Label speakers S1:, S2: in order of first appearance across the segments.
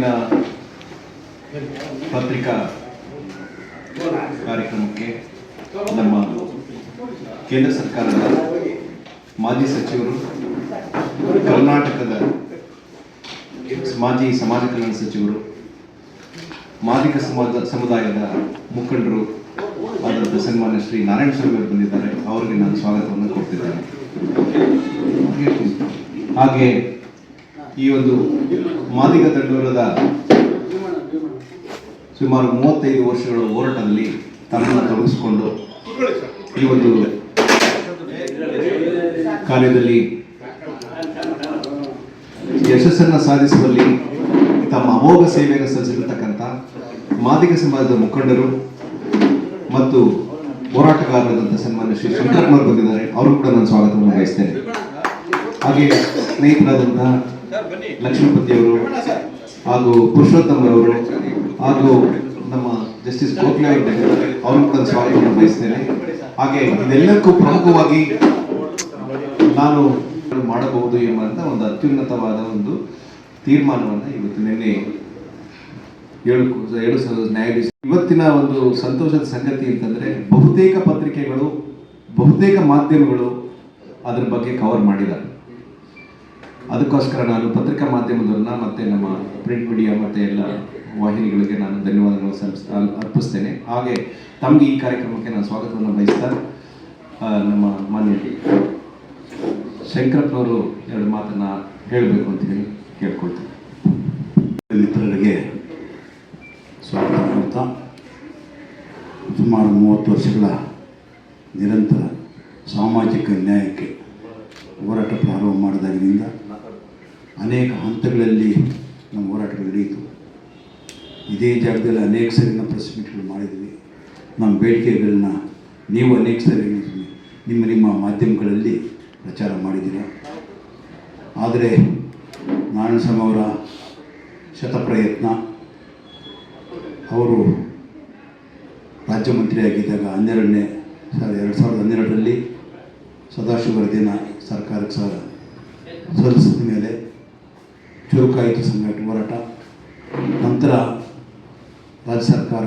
S1: ಇವತ್ತಿನ ಪತ್ರಿಕಾ ಕಾರ್ಯಕ್ರಮಕ್ಕೆ ನಮ್ಮ ಕೇಂದ್ರ ಸರ್ಕಾರದ ಮಾಜಿ ಸಚಿವರು, ಕರ್ನಾಟಕದ ಮಾಜಿ ಸಮಾಜ ಕಲ್ಯಾಣ ಸಚಿವರು ಮಾದಿಕ ಸಮಾಜ ಸಮುದಾಯದ ಮುಖಂಡರು ಆದಂಥ ಸನ್ಮಾನ್ಯ ಶ್ರೀ ನಾರಾಯಣ ಸ್ವಾಮಿ ಅವರು ಬಂದಿದ್ದಾರೆ. ಅವರಿಗೆ ನಾನು ಸ್ವಾಗತವನ್ನು ಕೊಡ್ತಿದ್ದೇನೆ. ಹಾಗೆ ಈ ಒಂದು ಮಾದಿಗ ತಂಡೂರದ ಸುಮಾರು ಮೂವತ್ತೈದು ವರ್ಷಗಳ ಹೋರಾಟದಲ್ಲಿ ತನ್ನನ್ನು ತೊಡಗಿಸಿಕೊಂಡು ಈ ಒಂದು ಕಾರ್ಯದಲ್ಲಿ ಯಶಸ್ಸನ್ನು ಸಾಧಿಸುವಲ್ಲಿ ತಮ್ಮ ಅಮೋಘ ಸೇವೆಯನ್ನು ಸಲ್ಲಿಸಿರತಕ್ಕಂಥ ಮಾದಿಗ ಸಮಾಜದ ಮುಖಂಡರು ಮತ್ತು ಹೋರಾಟಗಾರರಾದಂಥ ಸನ್ಮಾನ್ಯ ಶ್ರೀ ಶಂಕರಪ್ಪನವರು ಬಂದಿದ್ದಾರೆ. ಅವರು ಕೂಡ ನಾನು ಸ್ವಾಗತವನ್ನು ಬಯಸ್ತೇನೆ. ಹಾಗೆ ಸ್ನೇಹಿತರಾದಂತಹ ಲಕ್ಷ್ಮೀಪತಿಯವರು ಹಾಗೂ ಪುರುಷೋತ್ತಮರವರು ಹಾಗೂ ನಮ್ಮ ಜಸ್ಟಿಸ್ ಗೋಖಲೆ ಅವರು ಅವ್ರನ್ನ ಅವರು ಕೂಡ ಸ್ವಾಗತವನ್ನು ಬಯಸ್ತೇನೆ. ಹಾಗೆ ಇದೆಲ್ಲಕ್ಕೂ ಪ್ರಮುಖವಾಗಿ ನಾನು ಮಾಡಬಹುದು ಎಂಬಂತ ಒಂದು ಅತ್ಯುನ್ನತವಾದ ಒಂದು ತೀರ್ಮಾನವನ್ನು ಇವತ್ತು ನಿನ್ನೆ ಏಳು ಏಳು ನ್ಯಾಯಾಧೀಶ ಇವತ್ತಿನ ಒಂದು ಸಂತೋಷದ ಸಂಗತಿ ಅಂತಂದ್ರೆ ಬಹುತೇಕ ಪತ್ರಿಕೆಗಳು ಬಹುತೇಕ ಮಾಧ್ಯಮಗಳು ಅದ್ರ ಬಗ್ಗೆ ಕವರ್ ಮಾಡಿದ್ದಾರೆ. ಅದಕ್ಕೋಸ್ಕರ ನಾನು ಪತ್ರಿಕಾ ಮಾಧ್ಯಮದವ್ರನ್ನ ಮತ್ತೆ ನಮ್ಮ ಪ್ರಿಂಟ್ ಮೀಡಿಯಾ ಮತ್ತೆ ಎಲ್ಲ ವಾಹಿನಿಗಳಿಗೆ ನಾನು ಧನ್ಯವಾದಗಳನ್ನು ಸಲ್ಲಿಸ್ ಅರ್ಪಿಸ್ತೇನೆ. ಹಾಗೆ ತಮಗೆ ಈ ಕಾರ್ಯಕ್ರಮಕ್ಕೆ ನಾನು ಸ್ವಾಗತವನ್ನು ಬಯಸ್ತಾ ನಮ್ಮ ಮಾನ್ಯ ಶಂಕರಪ್ಪನವರು ಎರಡು ಮಾತನ್ನು ಹೇಳಬೇಕು ಅಂತ ಹೇಳಿ ಕೇಳ್ಕೊಳ್ತೀನಿ.
S2: ಮಿತ್ರರಿಗೆ ಸ್ವಾಗತ ಕೊಡ್ತಾ ಸುಮಾರು ಮೂವತ್ತು ವರ್ಷಗಳ ನಿರಂತರ ಸಾಮಾಜಿಕ ನ್ಯಾಯಕ್ಕೆ ಹೋರಾಟ ಪ್ರಾರಂಭ ಮಾಡಿದಾಗಿನಿಂದ ಅನೇಕ ಹಂತಗಳಲ್ಲಿ ನಮ್ಮ ಹೋರಾಟಗಳು ನಡೆಯಿತು. ಇದೇ ಜಾಗದಲ್ಲಿ ಅನೇಕ ಸರಿ ನಾವು ಪ್ರೆಸ್ ಮೀಟ್ಗಳು ಮಾಡಿದ್ವಿ. ನಮ್ಮ ಬೇಡಿಕೆಗಳನ್ನ ನೀವು ಅನೇಕ ಸರಿ ನಿಮ್ಮ ನಿಮ್ಮ ಮಾಧ್ಯಮಗಳಲ್ಲಿ ಪ್ರಚಾರ ಮಾಡಿದ್ದೀರ. ಆದರೆ ನಾರಾಯಣಸ್ವಾಮಿ ಅವರ ಶತಪ್ರಯತ್ನ ಅವರು ರಾಜ್ಯ ಮಂತ್ರಿಯಾಗಿದ್ದಾಗ ಹನ್ನೆರಡನೇ ಎರಡು ಸಾವಿರದ ಹನ್ನೆರಡರಲ್ಲಿ ಸದಾಶಿವರ ವರದಿನ ಸರ್ಕಾರಕ್ಕೆ ಸಹ ಸಲ್ಲಿಸಿದ ಮೇಲೆ ಚುರುಕಾಯಿತು ಸಂಘಟನೆ ಹೋರಾಟ. ನಂತರ ರಾಜ್ಯ ಸರ್ಕಾರ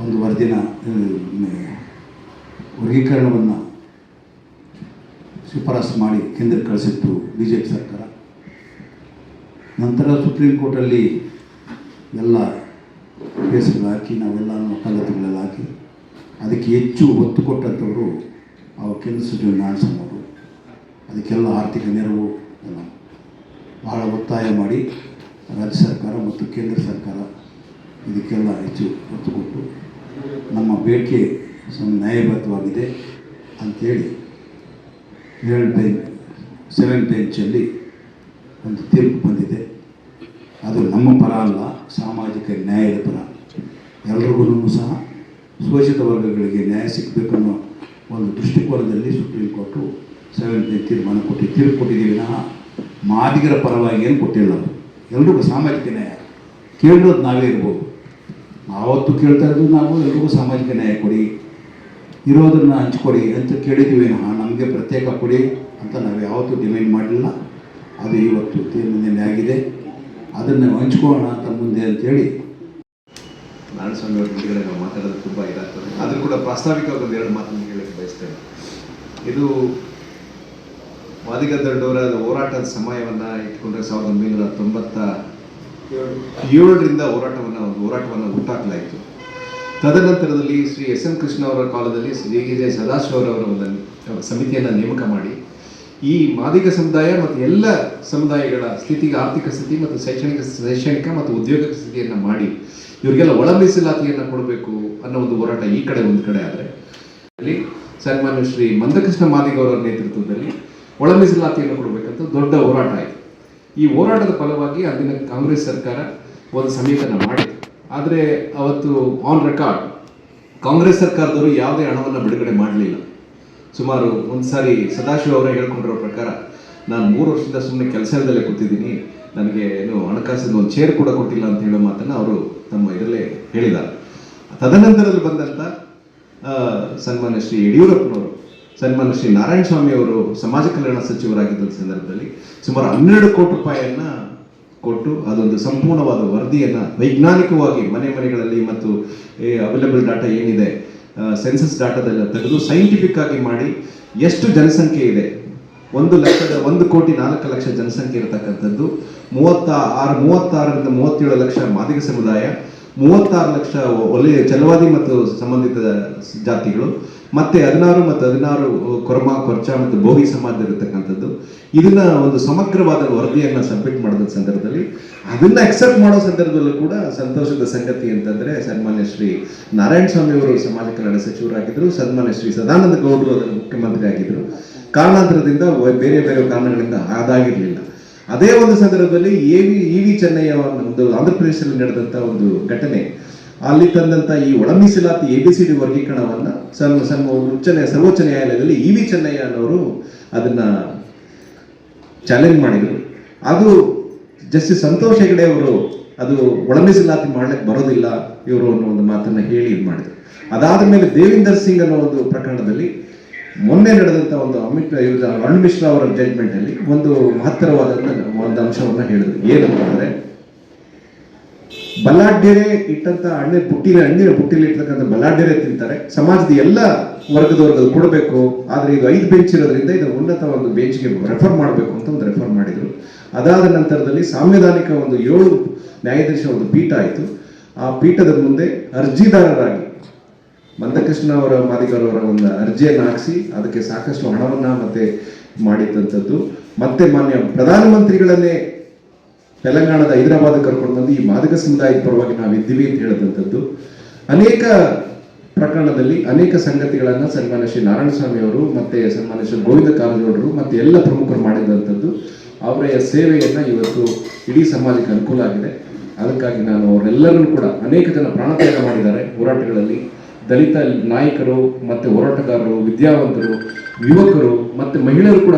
S2: ಒಂದು ವರದಿನ ಆ, ವರ್ಗೀಕರಣವನ್ನು ಶಿಫಾರಸು ಮಾಡಿ ಕೇಂದ್ರಕ್ಕೆ ಕಳಿಸಿತ್ತು ಬಿ ಜೆ ಪಿ ಸರ್ಕಾರ. ನಂತರ ಸುಪ್ರೀಂ ಕೋರ್ಟಲ್ಲಿ ಎಲ್ಲ ಕೇಸುಗಳು ಹಾಕಿ ನಾವೆಲ್ಲ ವಕಾಲತ್ತುಗಳೆಲ್ಲ ಹಾಕಿ ಅದಕ್ಕೆ ಹೆಚ್ಚು ಒತ್ತು ಕೊಟ್ಟಂಥವರು ಅವ್ರ ಕೇಂದ್ರ ಸಚಿವ ಅವರು ಅದಕ್ಕೆಲ್ಲ ಆರ್ಥಿಕ ನೆರವು ಬಹಳ ಒತ್ತಾಯ ಮಾಡಿ ರಾಜ್ಯ ಸರ್ಕಾರ ಮತ್ತು ಕೇಂದ್ರ ಸರ್ಕಾರ ಇದಕ್ಕೆಲ್ಲ ಹೆಚ್ಚು ಒತ್ತು ಕೊಟ್ಟು ನಮ್ಮ ಬೇಡಿಕೆ ಸಮ ನ್ಯಾಯಬದ್ಧವಾಗಿದೆ ಅಂಥೇಳಿ ಏಳು ಬೆಂಚ್ ಸೆವೆನ್ ಬೆಂಚಲ್ಲಿ ಒಂದು ತೀರ್ಪು ಬಂದಿದೆ. ಅದು ನಮ್ಮ ಪರ ಅಲ್ಲ, ಸಾಮಾಜಿಕ ನ್ಯಾಯದ ಪರ. ಎಲ್ರಿಗೂ ಸಹ ಶೋಷಿತ ವರ್ಗಗಳಿಗೆ ನ್ಯಾಯ ಸಿಗಬೇಕನ್ನೋ ಒಂದು ದೃಷ್ಟಿಕೋನದಲ್ಲಿ ಸುಪ್ರೀಂ ಕೋರ್ಟು ಬೆಂಚ್ ತೀರ್ಮಾನ ಕೊಟ್ಟು ತೀರ್ಪು ಕೊಟ್ಟಿದ್ದೀವಿ ನಾ. ಮಾದಿಗರ ಪರವಾಗಿ ಏನು ಕೊಟ್ಟಿಲ್ಲ ನಾವು ಎಲ್ರಿಗೂ ಸಾಮಾಜಿಕ ನ್ಯಾಯ. ಕೇಳಿರೋದು ನಾವೇ ಇರ್ಬೋದು. ಆವತ್ತು ಕೇಳ್ತಾ ಇರೋದು ನಾವು, ಎಲ್ರಿಗೂ ಸಾಮಾಜಿಕ ನ್ಯಾಯ ಕೊಡಿ. ಇರೋದನ್ನು ಹಂಚಿಕೊಡಿ ಅಂತ ಕೇಳಿದ್ದೀವಿ ನಾ. ನಮಗೆ ಪ್ರತ್ಯೇಕ ಕೊಡಿ ಅಂತ ನಾವು ಯಾವತ್ತೂ ಡಿಮ್ಯಾಂಡ್ ಮಾಡಲಿಲ್ಲ ಅದು ಇವತ್ತು ತೀರ್ಮಾನ ಆಗಿದೆ. ಅದನ್ನು ಹಂಚ್ಕೊಳ್ಳೋಣ ಅಂತ ಮುಂದೆ ಅಂತೇಳಿ
S1: ನಾರಾಯಣಸ್ವಾಮಿ ಅವರ ಮಾತಾಡೋದು ತುಂಬ ಇದಾಗ್ತದೆ. ಆದರೂ ಕೂಡ ಪ್ರಾಸ್ತಾವಿಕವಾಗಿ ಒಂದು ಎರಡು ಮಾತನ್ನು ಹೇಳಕ್ಕೆ ಬಯಸ್ತೇನೆ. ಇದು ಮಾದಿಗ ದಂಡೋರ ಹೋರಾಟದ ಸಮಯವನ್ನು ಇಟ್ಕೊಂಡ್ರೆ ಸಾವಿರದ ಒಂಬೈನೂರ ತೊಂಬತ್ತ ಏಳರಿಂದ ಹೋರಾಟವನ್ನು ಒಂದು ಹೋರಾಟವನ್ನು ಹುಟ್ಟಾಕಲಾಯಿತು ತದನಂತರದಲ್ಲಿ ಶ್ರೀ ಎಸ್ ಎಂ ಕೃಷ್ಣ ಅವರ ಕಾಲದಲ್ಲಿ ಶ್ರೀ ಜೆ ಸದಾಶಿವರವರ ಒಂದು ಸಮಿತಿಯನ್ನು ನೇಮಕ ಮಾಡಿ ಈ ಮಾದಿಗ ಸಮುದಾಯ ಮತ್ತು ಎಲ್ಲ ಸಮುದಾಯಗಳ ಸ್ಥಿತಿಗೆ ಆರ್ಥಿಕ ಸ್ಥಿತಿ ಮತ್ತು ಶೈಕ್ಷಣಿಕ ಶೈಕ್ಷಣಿಕ ಮತ್ತು ಉದ್ಯೋಗ ಸ್ಥಿತಿಯನ್ನು ಮಾಡಿ ಇವರಿಗೆಲ್ಲ ಒಳ ಮೀಸಲಾತಿಯನ್ನು ಕೊಡಬೇಕು ಅನ್ನೋ ಒಂದು ಹೋರಾಟ ಈ ಕಡೆ ಒಂದು ಕಡೆ ಆದರೆ ಅಲ್ಲಿ ಸನ್ಮಾನ್ಯ ಶ್ರೀ ಮಂದಕೃಷ್ಣ ಮಾದಿಗ ಅವರ ನೇತೃತ್ವದಲ್ಲಿ ಒಳ ಮೀಸಲಾತಿಯನ್ನು ಕೊಡಬೇಕಂತ ದೊಡ್ಡ ಹೋರಾಟ ಆಯಿತು. ಈ ಹೋರಾಟದ ಫಲವಾಗಿ ಅಂದಿನ ಕಾಂಗ್ರೆಸ್ ಸರ್ಕಾರ ಒಂದು ಸಮೀಕರಣ ಮಾಡಿತು ಆದರೆ ಅವತ್ತು ಆನ್ ರೆಕಾರ್ಡ್ ಕಾಂಗ್ರೆಸ್ ಸರ್ಕಾರದವರು ಯಾವುದೇ ಹಣವನ್ನು ಬಿಡುಗಡೆ ಮಾಡಲಿಲ್ಲ. ಸುಮಾರು ಒಂದು ಸಾರಿ ಸದಾಶಿವ ಅವರೇ ಹೇಳ್ಕೊಂಡಿರೋ ಪ್ರಕಾರ ನಾನು ಮೂರು ವರ್ಷದಿಂದ ಸುಮ್ಮನೆ ಕೆಲಸದಲ್ಲೇ ಕೂತಿದ್ದೀನಿ. ನನಗೆ ಏನು ಹಣಕಾಸಿನ ಒಂದು ಚೇರ್ ಕೂಡ ಕೊಟ್ಟಿಲ್ಲ ಅಂತ ಹೇಳೋ ಮಾತನ್ನು ಅವರು ತಮ್ಮ ಇದರಲ್ಲೇ ಹೇಳಿದ್ದಾರೆ. ತದನಂತರದಲ್ಲಿ ಬಂದಂಥ ಸನ್ಮಾನ್ಯ ಶ್ರೀ ಯಡಿಯೂರಪ್ಪನವರು ಸನ್ಮಾನ್ಯ ಶ್ರೀ ನಾರಾಯಣ ಸ್ವಾಮಿ ಅವರು ಸಮಾಜ ಕಲ್ಯಾಣ ಸಚಿವರಾಗಿದ್ದ ಸಂದರ್ಭದಲ್ಲಿ ಸುಮಾರು ಹನ್ನೆರಡು ಕೋಟಿ ರೂಪಾಯಿಯನ್ನ ಕೊಟ್ಟು ಅದೊಂದು ಸಂಪೂರ್ಣವಾದ ವರದಿಯನ್ನು ವೈಜ್ಞಾನಿಕವಾಗಿ ಮನೆ ಮನೆಗಳಲ್ಲಿ ಮತ್ತು ಅವೈಲೇಬಲ್ ಡಾಟಾ ಏನಿದೆ ಸೆನ್ಸಸ್ ಡಾಟಾದೆಲ್ಲ ತೆಗೆದು ಸೈಂಟಿಫಿಕ್ ಆಗಿ ಮಾಡಿ ಎಷ್ಟು ಜನಸಂಖ್ಯೆ ಇದೆ? ಒಂದು ಲಕ್ಷದ ಒಂದು ಕೋಟಿ ನಾಲ್ಕು ಲಕ್ಷ ಜನಸಂಖ್ಯೆ ಇರತಕ್ಕಂಥದ್ದು. ಮೂವತ್ತ ಆರು ಮೂವತ್ತಾರರಿಂದ ಮೂವತ್ತೇಳು ಲಕ್ಷ ಮಾದಿಗ ಸಮುದಾಯ. ಮೂವತ್ತಾರು ಲಕ್ಷ ಒಲೆ ಚಲವಾದಿ ಮತ್ತು ಸಂಬಂಧಿತ ಜಾತಿಗಳು, ಮತ್ತೆ ಹದಿನಾರು ಮತ್ತು ಹದಿನಾರು ಕೊರಮ, ಕೊರ್ಚ ಮತ್ತು ಬೋವಿ ಸಮಾಜದಲ್ಲಿರ್ತಕ್ಕಂಥದ್ದು ಇದನ್ನ ಒಂದು ಸಮಗ್ರವಾದ ವರದಿಯನ್ನ ಸಬ್ಮಿಟ್ ಮಾಡಿದ ಸಂದರ್ಭದಲ್ಲಿ, ಅದನ್ನ ಅಕ್ಸೆಪ್ಟ್ ಮಾಡೋ ಸಂದರ್ಭದಲ್ಲೂ ಕೂಡ ಸಂತೋಷದ ಸಂಗತಿ ಅಂತಂದ್ರೆ ಸನ್ಮಾನ್ಯ ಶ್ರೀ ನಾರಾಯಣ ಸ್ವಾಮಿ ಅವರು ಸಮಾಜ ಕಲ್ಯಾಣ ಸಚಿವರಾಗಿದ್ದರು ಸನ್ಮಾನ್ಯ ಶ್ರೀ ಸದಾನಂದ ಗೌಡರು ಅದರ ಮುಖ್ಯಮಂತ್ರಿ ಆಗಿದ್ದರು ಕಾರಣಾಂತರದಿಂದ ಬೇರೆ ಬೇರೆ ಕಾರಣಗಳಿಂದ ಅದಾಗಿರ್ಲಿಲ್ಲ. ಅದೇ ಒಂದು ಸಂದರ್ಭದಲ್ಲಿ A V E V Chennaiah ಒಂದು ಆಂಧ್ರ ಪ್ರದೇಶದಲ್ಲಿ ನಡೆದಂತ ಒಂದು ಘಟನೆ. ಅಲ್ಲಿ ತಂದಂತ ಈ ಒಳ ಮೀಸಲಾತಿ ಎ ಬಿ ಸಿ ಡಿ ವರ್ಗೀಕರಣವನ್ನ ಉಚ್ಚ ಸರ್ವೋಚ್ಚ ನ್ಯಾಯಾಲಯದಲ್ಲಿ ಇ ವಿ ಚೆನ್ನಯ್ಯ ಅನ್ನೋರು ಅದನ್ನ ಚಾಲೆಂಜ್ ಮಾಡಿದ್ರು. ಅದು ಜಸ್ಟಿಸ್ ಸಂತೋಷ್ ಹೆಗಡೆ ಅವರು ಅದು ಒಳ ಮೀಸಲಾತಿ ಮಾಡ್ಲಿಕ್ಕೆ ಬರೋದಿಲ್ಲ ಇವರು ಅನ್ನೋ ಒಂದು ಮಾತನ್ನ ಹೇಳಿ ಇದು ಮಾಡಿದ್ರು. ಅದಾದ ಮೇಲೆ ದೇವಿಂದರ್ ಸಿಂಗ್ ಅನ್ನೋ ಒಂದು ಪ್ರಕರಣದಲ್ಲಿ ಮೊನ್ನೆ ನಡೆದಂತ ಒಂದು ಅಮಿತ್ ಇವ್ರ ಅರುಣ್ ಮಿಶ್ರಾ ಅವರ ಜಡ್ಜ್ಮೆಂಟ್ ಅಲ್ಲಿ ಒಂದು ಮಹತ್ತರವಾದಂತ ಒಂದು ಅಂಶವನ್ನ ಹೇಳಿದ್ರು. ಏನಂತಂದ್ರೆ, ಬಲಾಢ್ಯರೆ ಇಟ್ಟಂತ ಹಣ್ಣಿನ ಬುಟ್ಟಿನ ಹಣ್ಣಿನ ಬುಟ್ಟಿಲಿ ಇರ್ತಕ್ಕಂಥ ಬಲಾಢ್ಯರೆ ತಿಂತಾರೆ. ಸಮಾಜದ ಎಲ್ಲ ವರ್ಗದವರ್ಗದ ಕೊಡಬೇಕು. ಆದ್ರೆ ಇದು ಐದು ಬೆಂಚ್ ಇರೋದ್ರಿಂದ ಇದು ಉನ್ನತ ಒಂದು ಬೆಂಚ್ಗೆ ರೆಫರ್ ಮಾಡಬೇಕು ಅಂತ ಒಂದು ರೆಫರ್ ಮಾಡಿದ್ರು. ಅದಾದ ನಂತರದಲ್ಲಿ ಸಾಂವಿಧಾನಿಕ ಒಂದು ಏಳು ನ್ಯಾಯಾಧೀಶ ಒಂದು ಪೀಠ ಆಯಿತು. ಆ ಪೀಠದ ಮುಂದೆ ಅರ್ಜಿದಾರರಾಗಿ ಮಂದಕೃಷ್ಣ ಅವರ ಮಾದಿಗರವರ ಒಂದು ಅರ್ಜಿಯನ್ನು ಹಾಕಿಸಿ ಅದಕ್ಕೆ ಸಾಕಷ್ಟು ಹಣವನ್ನ ಮತ್ತೆ ಮಾಡಿದ್ದಂಥದ್ದು ಮತ್ತೆ ಮಾನ್ಯ ಪ್ರಧಾನಮಂತ್ರಿಗಳನ್ನೇ ತೆಲಂಗಾಣದ ಹೈದರಾಬಾದ್ ಕರ್ಕೊಂಡು ಬಂದು ಈ ಮಾದಕ ಸಮುದಾಯದ ಪರವಾಗಿ ನಾವಿದ್ದೀವಿ ಅಂತ ಹೇಳಿದಂಥದ್ದು. ಅನೇಕ ಪ್ರಕರಣದಲ್ಲಿ ಅನೇಕ ಸಂಗತಿಗಳನ್ನು ಸನ್ಮಾನ್ಯ ಶ್ರೀ ನಾರಾಯಣ ಸ್ವಾಮಿ ಅವರು ಮತ್ತೆ ಸನ್ಮಾನ್ಯ ಶ್ರೀ ಗೋವಿಂದ ಕಾರಜೋಳರು ಮತ್ತೆ ಎಲ್ಲ ಪ್ರಮುಖರು ಮಾಡಿದಂಥದ್ದು. ಅವರ ಸೇವೆಯನ್ನು ಇವತ್ತು ಇಡೀ ಸಮಾಜಕ್ಕೆ ಅನುಕೂಲ ಆಗಿದೆ. ಅದಕ್ಕಾಗಿ ನಾನು ಅವರೆಲ್ಲರನ್ನು ಕೂಡ ಅನೇಕ ಜನ ಪ್ರಾಣತ್ಯಾಗ ಮಾಡಿದ್ದಾರೆ ಹೋರಾಟಗಳಲ್ಲಿ. ದಲಿತ ನಾಯಕರು ಮತ್ತೆ ಹೋರಾಟಗಾರರು ವಿದ್ಯಾವಂತರು ಯುವಕರು ಮತ್ತೆ ಮಹಿಳೆಯರು ಕೂಡ